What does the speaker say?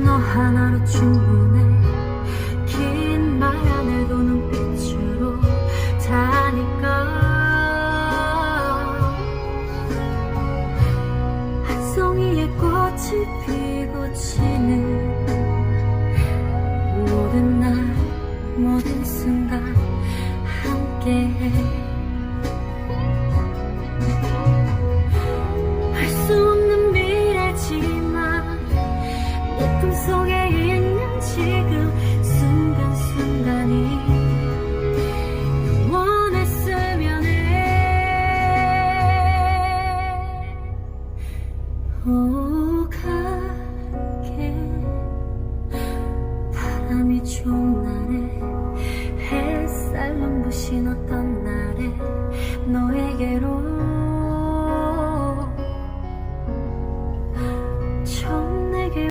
하나로 충분해. 긴 말 안 해도 눈빛으로 다니까. 한 송이의 꽃이 피고 지는 모든 날 모든 순간 함께해 오가게 바람이 좋은 날에 햇살 눈부신 어떤 날에 너에